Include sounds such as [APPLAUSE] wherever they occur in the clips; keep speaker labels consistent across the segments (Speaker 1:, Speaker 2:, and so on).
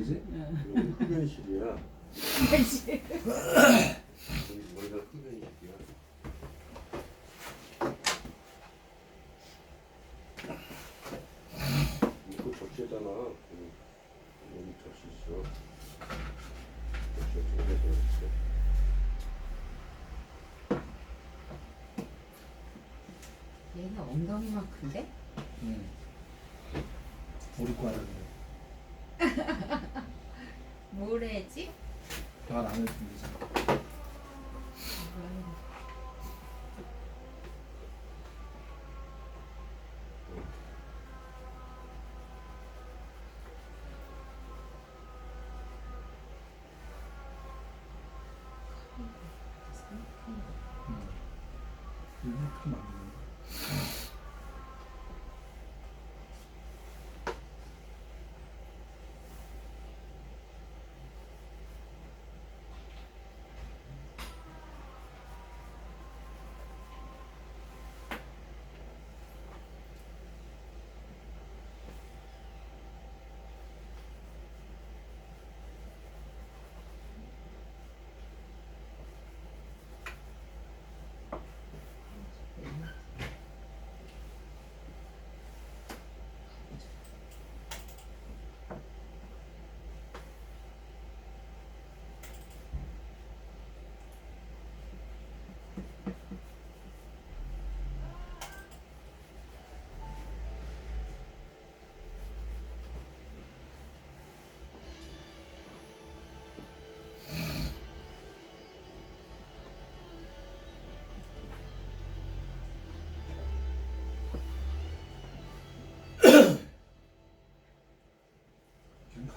Speaker 1: 이제
Speaker 2: 여기 흡연실이야. 머리가 흡연실이야. 이거 접시잖아. 여기, 접시 있어. 접시 쪼개서 이렇게.
Speaker 3: 얘는 엉덩이만 큰데?
Speaker 1: 응. 우리 과는
Speaker 3: 뭘 해야지?
Speaker 1: 말 안해도 되잖아. 응. 이렇게 만드는 거야. 지금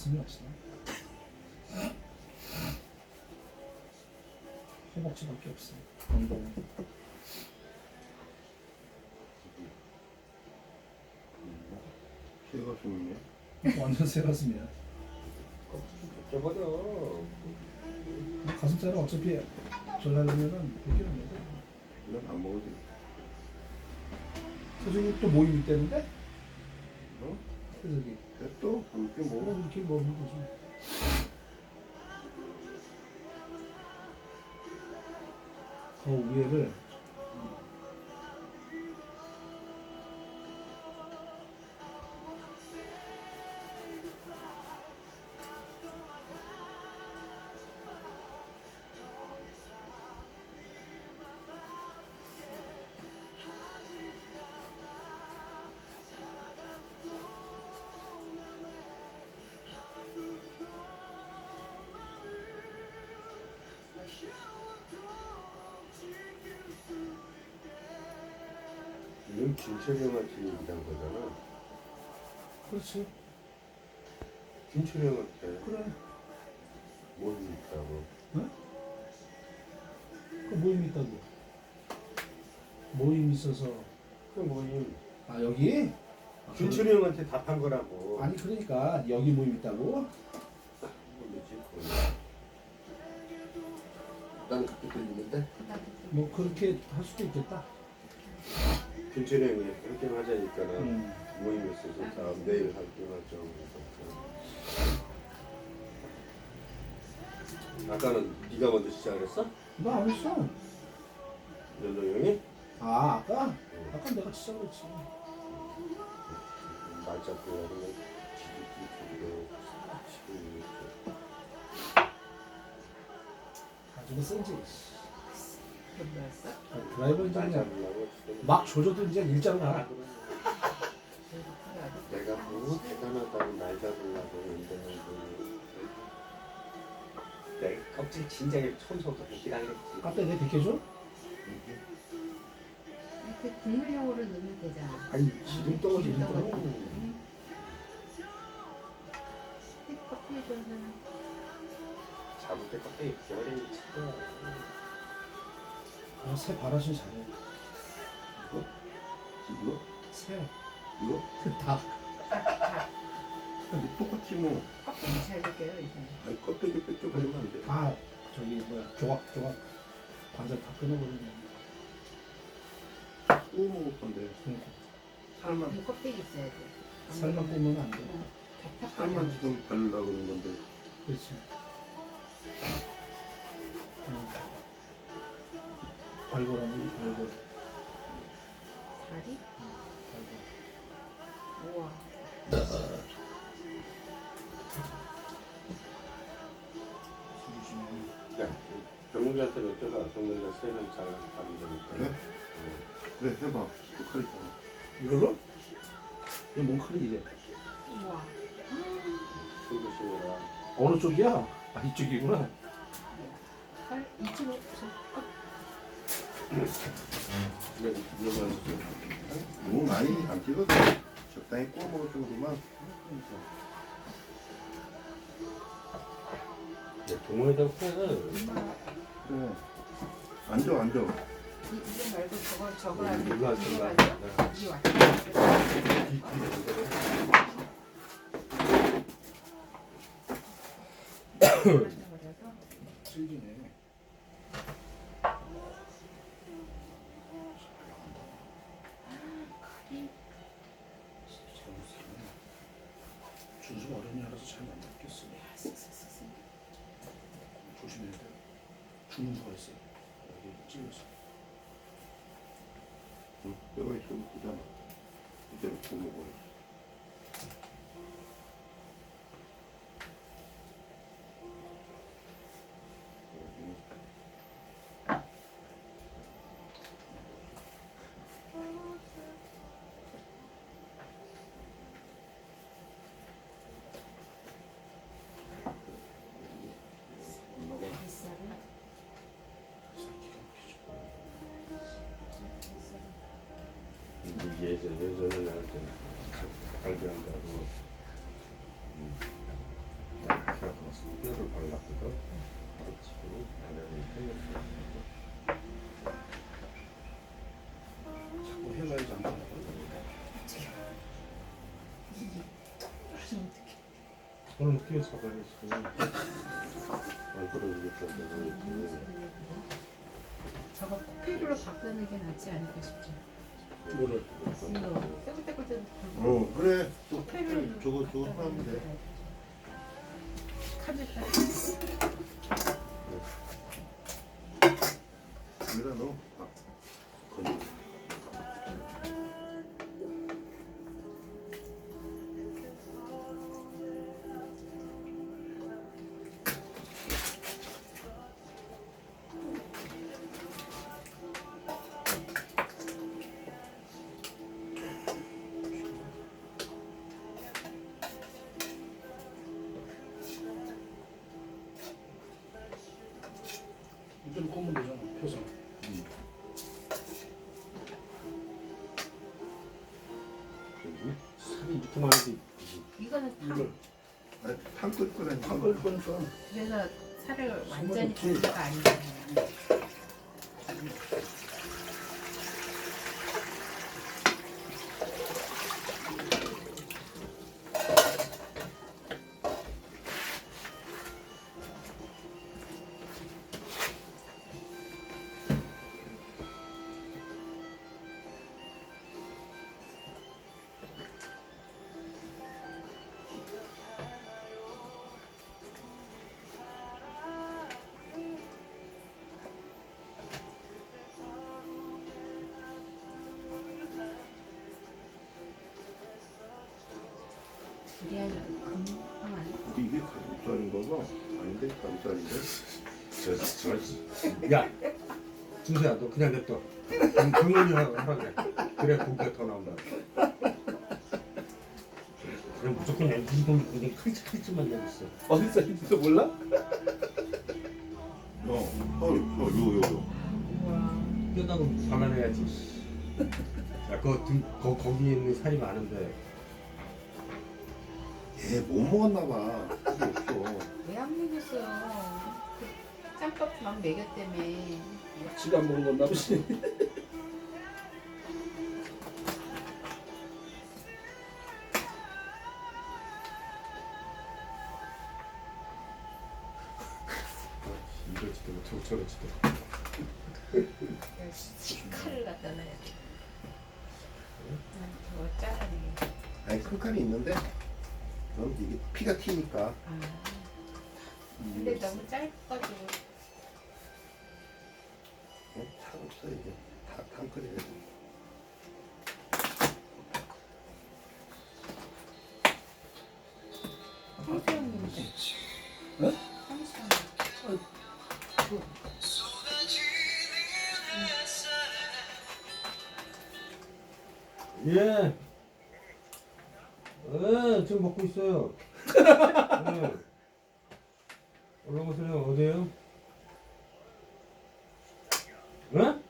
Speaker 1: 가슴이 없어. 허벅지밖에 없어. 엉덩이.
Speaker 2: 새가 숨이네.
Speaker 1: 완전 새 가슴이야.
Speaker 2: 접어져.
Speaker 1: 가슴살은 어차피 전하려면은 100kg 내고.
Speaker 2: 난안 먹어도 돼.
Speaker 1: 저기 또 모임 있다는데?
Speaker 2: 어?
Speaker 1: 저기.
Speaker 2: 또 그렇게
Speaker 1: 뭐
Speaker 2: 먹어.
Speaker 1: 이렇게 먹는 거지. 그 위에를
Speaker 2: 이건 김철이 형한테 얘기한 거잖아.
Speaker 1: 그렇지.
Speaker 2: 김철이 형한테
Speaker 1: 그래.
Speaker 2: 뭐 있다고.
Speaker 1: 그 모임 있다고. 모임 있어서
Speaker 2: 그 모임.
Speaker 1: 아 여기? 아,
Speaker 2: 김철이 형한테 답한 거라고.
Speaker 1: 그- 아니 그러니까 여기 모임 있다고?
Speaker 2: 모르지 그건. 난 그렇게 들리는데
Speaker 1: 뭐 그렇게 할 수도 있겠다.
Speaker 2: 형이 그렇게 하자니까는
Speaker 1: 음.
Speaker 2: 모임 있어서 다음 내일 할게 하죠. 그래서. 아까는 네가 먼저 시작을 했어?
Speaker 1: 나 안 했어.
Speaker 2: 연도 형이?
Speaker 1: 아 아까? 아까 내가 진짜 그랬지.
Speaker 2: 말 잡고 지들끼리 지금
Speaker 1: 가지고 센지. 드라이버 이제
Speaker 2: 말
Speaker 1: 그냥 막 조져도 이제 일자로 가.
Speaker 2: 내가 뭐 대단하다고 날 잡으려고 연대는
Speaker 4: 내 껍질 진작에 청소도 하겠지.
Speaker 1: 카페 내 비켜줘?
Speaker 3: 그 국물용으로 넣으면 되잖아.
Speaker 2: 아니 지금 떨어지
Speaker 3: 지금
Speaker 1: 아, 새 바라신 잘해.
Speaker 2: 이거?
Speaker 1: 새.
Speaker 2: 이거? [LAUGHS]
Speaker 1: 다.
Speaker 2: 근데 똑같이 뭐
Speaker 3: 껍질 잘 줄게요 이제.
Speaker 2: 아니 껍데기 뺏겨버리면 안 돼.
Speaker 1: 다 저기 뭐야 조각 조각 관절 다 끊어버리네.
Speaker 2: 구워 먹을 건데
Speaker 1: 그러니까
Speaker 2: 살만
Speaker 3: 이 껍데기 있어야 돼.
Speaker 1: 살만 구우면 안 돼.
Speaker 3: 어.
Speaker 2: 살만 지금 바르려고 그러는 건데
Speaker 1: 그렇지. 발골하는 발골.
Speaker 3: 다리? 우와.
Speaker 2: 병문자한테 여쭤봐 병문자 세는 잘 바른다니까
Speaker 5: 그래? 그래 해봐 또칼 있잖아
Speaker 1: 이걸로? 이거 뭔 칼이 이래?
Speaker 3: 우와.
Speaker 2: 술 드시느라
Speaker 1: 어느 쪽이야? 아 이쪽이구나.
Speaker 5: 너무 많이 안 찍어도 적당히 구워 먹을 정도만
Speaker 2: 동호회장 패는
Speaker 3: 엄마
Speaker 5: 그래 앉아 앉아
Speaker 3: 이, 이게 말고 저거 저거
Speaker 2: 음,
Speaker 3: 아니고
Speaker 2: 이거 할
Speaker 3: 이거. 맞아? 이 왔다. 그래서
Speaker 1: 질기네. 준수 어른이 알아서 잘 만났겠어. 조심해야 돼. 있어. 여기 찔러서.
Speaker 5: 응, 뼈가 있으면 크잖아 이대로 구워 먹어
Speaker 2: 예전 예전에 나한테 갈비한다고 그래서 뼈를 발랐거든. 지금 안에 생겼어.
Speaker 1: 자꾸 해봐야지 안 된다. 오늘 어떻게 잡아야지?
Speaker 2: 안 떨어지겠던데.
Speaker 3: 저거 코피로 바꾸는 게 낫지 않을까 싶죠.
Speaker 1: 뭐를?
Speaker 5: 어 그래. 저거 저거 하면 돼.
Speaker 3: 카드
Speaker 1: 걸
Speaker 5: 거니까
Speaker 3: 그래서 살을 완전히 분리가 아니잖아요.
Speaker 5: 이게 가슴살인가 봐 아닌데 가슴살인데
Speaker 1: 저, 저, 야, 준수야, 너 그냥 냅둬. 병원이 하라 그래. 그래, 고기가 더 나온다. 그냥 무조건 그냥 이동 그냥 칼집 칼집만 내있어. 어디서 있어 몰라?
Speaker 5: 어어 요 요요
Speaker 3: 우와.
Speaker 1: 뼈다가 발라내야지. 야, 그 등, 거 거기에 있는 살이 많은데.
Speaker 5: 얘못 먹었나 봐 그게 없어
Speaker 3: 왜 안 먹였어요? 그 짬밥 막 먹였다며.
Speaker 1: 지가 안 먹은 건가 보지.
Speaker 3: 근데 너무
Speaker 5: 없어. 다.
Speaker 1: 어?
Speaker 2: 예. 예, 지금 먹고 있어요. 예. [LAUGHS] 올라오세요. 어디에요? 예?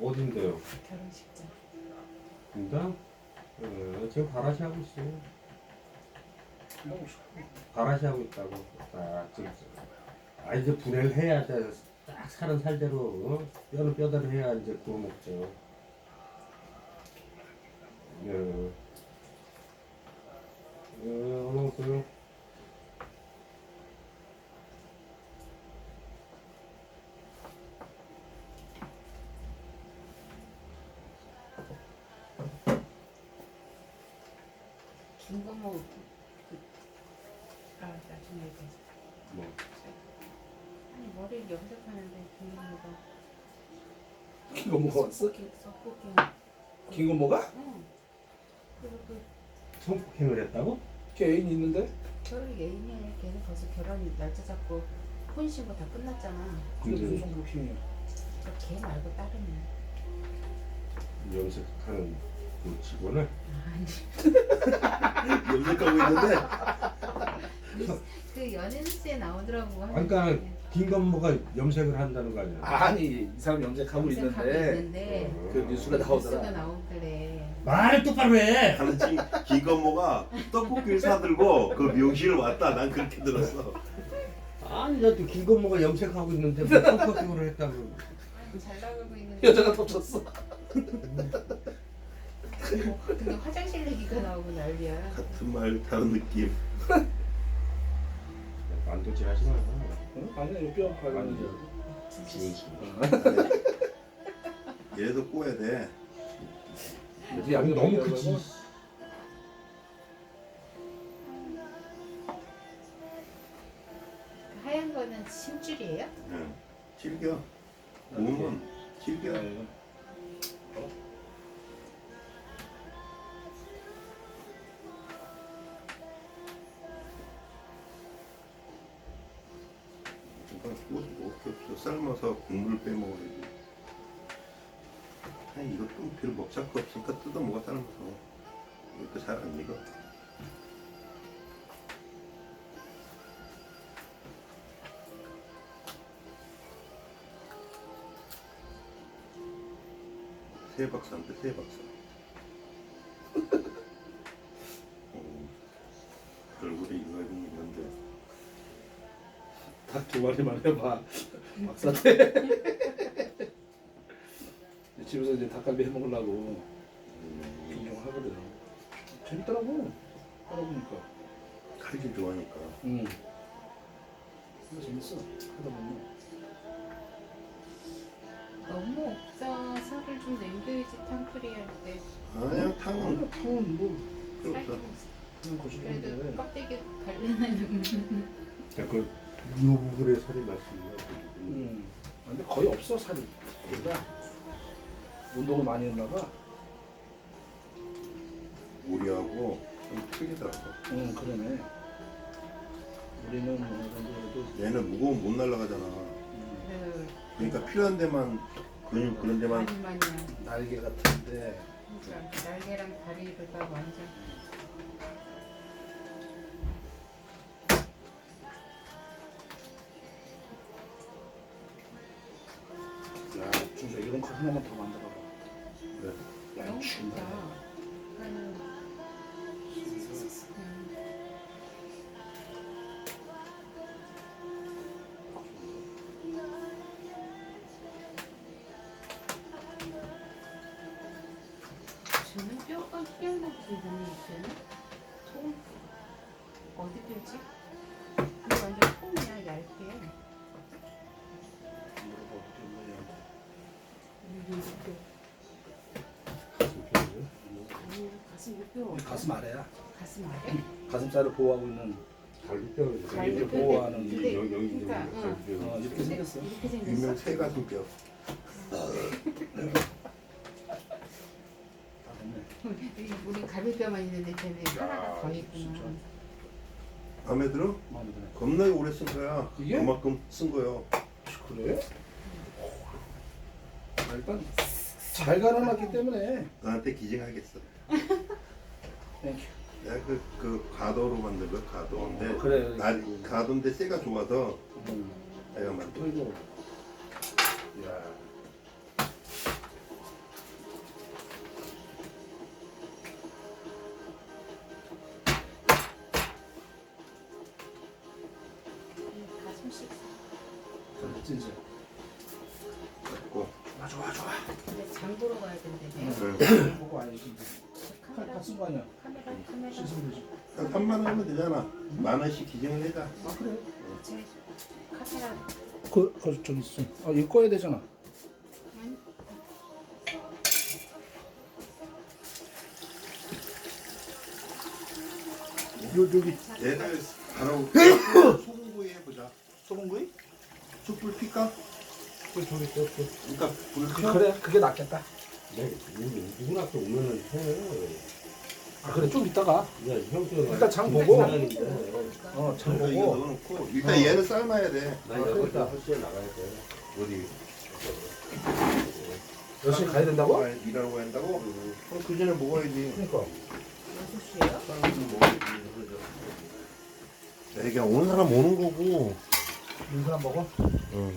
Speaker 2: 어딘데요?
Speaker 3: 결혼식장.
Speaker 2: 인당? 예, 지금 바라시 하고 있어요. 바라시 하고 있다고. 딱 지금. 아 이제 분해를 해야 돼. 딱 사는 살대로 어? 뼈는 뼈대로 해야 이제 구워 먹죠. 예. 예, 올라오세요.
Speaker 3: 김건모 그, 아 나중에 얘기하자.
Speaker 2: 뭐.
Speaker 3: 아니 머리를 염색하는데 김건모가
Speaker 1: 뭐가 왔어? 거 뭐가?
Speaker 3: 응. 그리고 그
Speaker 2: 성폭행을 했다고?
Speaker 1: 개인 있는데?
Speaker 3: 결혼 예인이 걔는 벌써 결혼 날짜 잡고 혼 신고 다 끝났잖아.
Speaker 1: 그게 무슨 성폭행이야?
Speaker 3: 저걔 말고 다른
Speaker 2: 염색하는 그 직원을
Speaker 3: 아니 [LAUGHS]
Speaker 5: 염색하고 있는데
Speaker 3: 그 연예인 뉴스에 나오더라고.
Speaker 2: 아니, 그러니까 김건모가 염색을 한다는 거 아니야?
Speaker 1: 아니 이 사람 염색하고
Speaker 3: 검색하고
Speaker 1: 있는데
Speaker 3: 있는데
Speaker 1: 그 뉴스가 나오더라.
Speaker 3: 뉴스가 나오길래
Speaker 2: 말을 똑바로 해.
Speaker 5: 나는 지금 김건모가 떡볶이를 사들고 그 명실을 왔다. 난 그렇게 들었어.
Speaker 2: 아니 나도 김건모가 염색하고 있는데 뭐 성폭행을 했다고.
Speaker 3: 잘 나가고 있는데
Speaker 1: 여자가 덮쳤어.
Speaker 3: 뭐, 근데 화장실 얘기가 나오고 난리야.
Speaker 5: 같은 말 다른 느낌.
Speaker 2: 만도질 하지 마.
Speaker 1: 응? 아니야 이거 뼈 관련.
Speaker 2: 만도. 지은씨.
Speaker 5: 얘도 꼬야 돼.
Speaker 1: 네 양이
Speaker 2: 너무 크지.
Speaker 1: 들어가고.
Speaker 3: 하얀 거는 심줄이에요?
Speaker 5: 응. 질겨. 몸은 질겨. 구워서 먹을 게 없어. 삶아서 국물 빼먹어야지. 아니 이것도 별 먹잘 거 없으니까 뜯어 먹어 삶아서. 이것도 잘 안 익어. 세 박사인데 세 박사.
Speaker 1: 마리만 해봐. 막사대. 집에서 이제 닭갈비 해 먹으려고
Speaker 5: 음,
Speaker 1: 종종 하거든. 재밌더라고. 하다 보니까.
Speaker 5: 칼질 좋아하니까.
Speaker 1: 응. 이거 재밌어. 하다 보면.
Speaker 3: 너무 없어. 살을 좀 남겨야지 탕크리 할 때.
Speaker 5: 아니야 탕은
Speaker 1: 탕은 뭐
Speaker 5: 필요 없어.
Speaker 1: 그냥
Speaker 3: 그래도
Speaker 1: 거시기인데.
Speaker 3: 껍데기 갈리는
Speaker 2: 그 부분에 살이 났습니다.
Speaker 1: 음. 근데 거의 없어 살이. 우리가 운동을 많이 했나 봐.
Speaker 5: 우리하고 좀 틀리더라고.
Speaker 1: 응 그러네. 우리는 어느 정도 그래도
Speaker 5: 얘는 무거우면 못 날아가잖아.
Speaker 1: 음,
Speaker 3: 그
Speaker 5: 그러니까 필요한 데만 근육 그런 데만.
Speaker 1: 날개 같은데
Speaker 3: 그러니까 날개랑 다리를 다 완전.
Speaker 1: 거 하나만 더 만들어 봐.
Speaker 5: 그래.
Speaker 1: 야
Speaker 3: 너무 뼈가. 통 어디 뼈지? 완전 통이야 얇게.
Speaker 1: 물어봐.
Speaker 3: 가슴 육뼈.
Speaker 1: 가슴 아래야.
Speaker 3: 가슴 아래?
Speaker 1: 가슴살을 보호하고 있는
Speaker 3: 갈비뼈.
Speaker 1: 이렇게 보호하는
Speaker 3: 근데
Speaker 2: 이- 여기 여기 이제
Speaker 3: 그러니까, 응.
Speaker 2: 갈비뼈.
Speaker 1: 어, 이렇게 생겼어.
Speaker 3: 이렇게 생겼어.
Speaker 5: 유명 새가슴뼈.
Speaker 1: 아, 됐네.
Speaker 3: 우리 갈비뼈만 있는데 쟤네 하나가 더 있구나.
Speaker 1: 진짜.
Speaker 5: 마음에 들어?
Speaker 1: 마음에 드네.
Speaker 5: 겁나게 오래 쓴 거야.
Speaker 1: 이게?
Speaker 5: 그만큼 쓴 거요.
Speaker 1: 그래? 아, 일단 잘 갈아놨기 때문에
Speaker 5: 너한테 기증하겠어.
Speaker 1: 땡큐.
Speaker 5: 내가 그, 그 가도로 만든 거야, 가도인데.
Speaker 1: 어, 그래.
Speaker 5: 나 가도인데 쇠가 좋아서
Speaker 1: 음.
Speaker 5: 내가 만든
Speaker 1: 그리고 야
Speaker 3: 가슴 씩
Speaker 1: 진짜.
Speaker 5: 거.
Speaker 1: 아 좋아 좋아.
Speaker 3: 근데 장 보러 가야 된대.
Speaker 5: 응.
Speaker 1: 보고 와야지.
Speaker 3: 카메라
Speaker 1: 다 쓴 거 아니야?
Speaker 3: 카메라 카메라.
Speaker 1: 씻으면 되지.
Speaker 5: 한 3만 원 하면 되잖아. 만 원씩 기증을 해자.
Speaker 1: 아 그래.
Speaker 3: 제 카메라
Speaker 1: 그, 그 저기 있어. 아 이거 꺼야 되잖아.
Speaker 3: 아니
Speaker 1: 요 여기
Speaker 5: 얘를 바로 소금구이 해보자.
Speaker 1: 소금구이?
Speaker 5: 숯불 필까?
Speaker 2: 그 저기 또 또.
Speaker 5: 그러니까 불 켜.
Speaker 1: 그래 그게 낫겠다.
Speaker 2: 네, 누구 누구나 또 오면은 해.
Speaker 1: 아 그래 좀 이따가.
Speaker 2: 야, 형도
Speaker 1: 일단 장 보고.
Speaker 2: 사람인데.
Speaker 1: 어장
Speaker 5: 이거
Speaker 1: 보고.
Speaker 5: 넣어놓고 일단
Speaker 1: 어.
Speaker 5: 얘는 삶아야 돼.
Speaker 2: 나
Speaker 1: 아,
Speaker 2: 여덟
Speaker 1: 그러니까.
Speaker 2: 다섯 시에 나가야 돼. 어디?
Speaker 1: 열심히 가야 된다고?
Speaker 5: 아, 일하러 가야 한다고? 그럼 그 전에 먹어야지.
Speaker 1: 그러니까.
Speaker 3: 6시에요?
Speaker 5: 삶아서 먹어야지. 야, 이게 오는 사람 오는 거고.
Speaker 1: 이 사람 먹어?
Speaker 5: 응.